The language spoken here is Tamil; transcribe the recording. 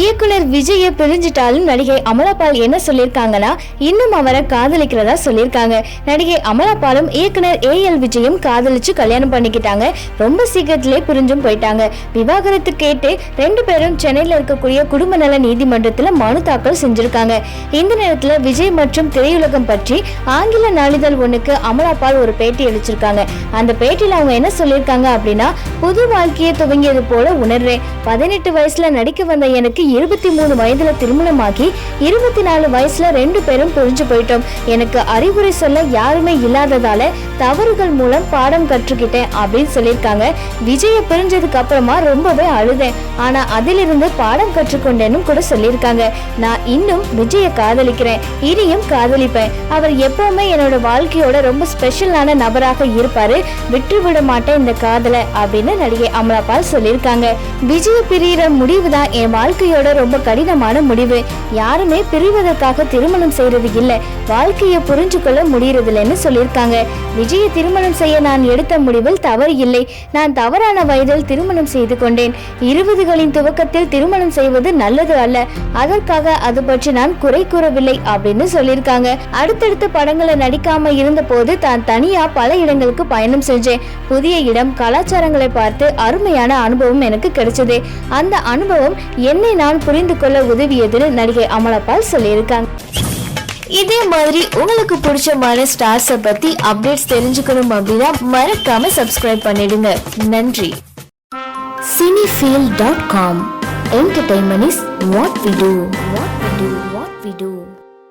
இயக்குனர் விஜயை பிரிஞ்சிட்டாலும் நடிகை அமலாபால் என்ன சொல்லியிருக்காங்கன்னா இன்னும் அவரை காதலிக்கிறதா சொல்லியிருக்காங்க. நடிகை அமலாபாலும் இயக்குனர் ஏ எல் விஜயும் காதலிச்சு கல்யாணம் பண்ணிக்கிட்டாங்க. ரொம்ப சீக்கிரத்திலே பிரிஞ்சும் போயிட்டாங்க. விவாகரத்து கேட்டு ரெண்டு பேரும் சென்னையில் இருக்கக்கூடிய குடும்ப நல நீதிமன்றத்தில் மனு தாக்கல் செஞ்சிருக்காங்க. இந்த நேரத்தில் விஜய் மற்றும் திரையுலகம் பற்றி ஆங்கில நாளிதழ் ஒன்றுக்கு அமலாபால் ஒரு பேட்டி அளிச்சிருக்காங்க. அந்த பேட்டியில் அவங்க என்ன சொல்லியிருக்காங்க அப்படின்னா புது வாழ்க்கையை துவங்கியது போல உணர்றேன். பதினெட்டு வயசுல நடிக்க வந்த எனக்கு இருபத்தி மூணு வயதுல திருமணமாகி இருபத்தி நாலு வயசுல ரெண்டு பேரும் பிரிஞ்சு போயிட்டோம். எனக்கு அறிவுரை சொல்ல யாருமே இல்லாததால தவறுகள் மூலம் பாடம் கற்றுக்கிட்டேன் அப்படின்னு சொல்லியிருக்காங்க. விஜய பிரிஞ்சதுக்கு அப்புறமா ரொம்பவே அழுதேன். ஆனா அதிலிருந்து பாடம் கற்றுக்கொண்டேன்னு கூட சொல்லியிருக்காங்க. நான் இன்னும் விஜய காதலிக்கிறேன். இனியும் காதலிப்பேன். அவர் எப்பவுமே என்னோட வாழ்க்கையோட ரொம்ப ஸ்பெஷலான நபராக இருப்பாரு. விட்டு விட மாட்டேன் இந்த காதலை அப்படின்னு நடிகை அமலாபால் சொல்லியிருக்காங்க. விஜய பிரியிற முடிவு தான் என் வாழ்க்கையோட ரொம்ப கடினமான முடிவு. யாருமே பிரிவதற்காக திருமணம் செய்யறது இல்ல. வாழ்க்கையை புரிஞ்சுக்கொள்ள முடியறதில்லைன்னு சொல்லியிருக்காங்க. விஜய திருமணம் செய்ய நான் எடுத்த முடிவில் தவறு இல்லை. நான் தவறான வயதில் திருமணம் செய்து கொண்டேன். இருபதுகளின் துவக்கத்தில் திருமணம் செய்வது நல்லது அல்ல. அதற்காக அது பற்றி நான் குறை கூறவில்லை அப்படின்னு சொல்லியிருக்காங்க. அடுத்தடுத்த படங்களை நடிக்காம இருந்த போது தான் தனியா பல இடங்களுக்கு பயணம் செஞ்சேன். புதிய இடம் கலாச்சாரங்களை பார்த்து அருமையான அனுபவம் எனக்கு கிடைச்சது. அந்த அனுபவம் என்னை நான் புரிந்து கொள்ள உதவியதுன்னு நடிகை அமலபால் சொல்லியிருக்காங்க. இதே மாதிரி உங்களுக்கு பிடிச்சமான ஸ்டார்ஸை பத்தி அப்டேட்ஸ் தெரிஞ்சுக்கணும் அப்படின்னா மறக்காம சப்ஸ்கிரைப் பண்ணிடுங்க. நன்றி. சினிமனி what we do what what we do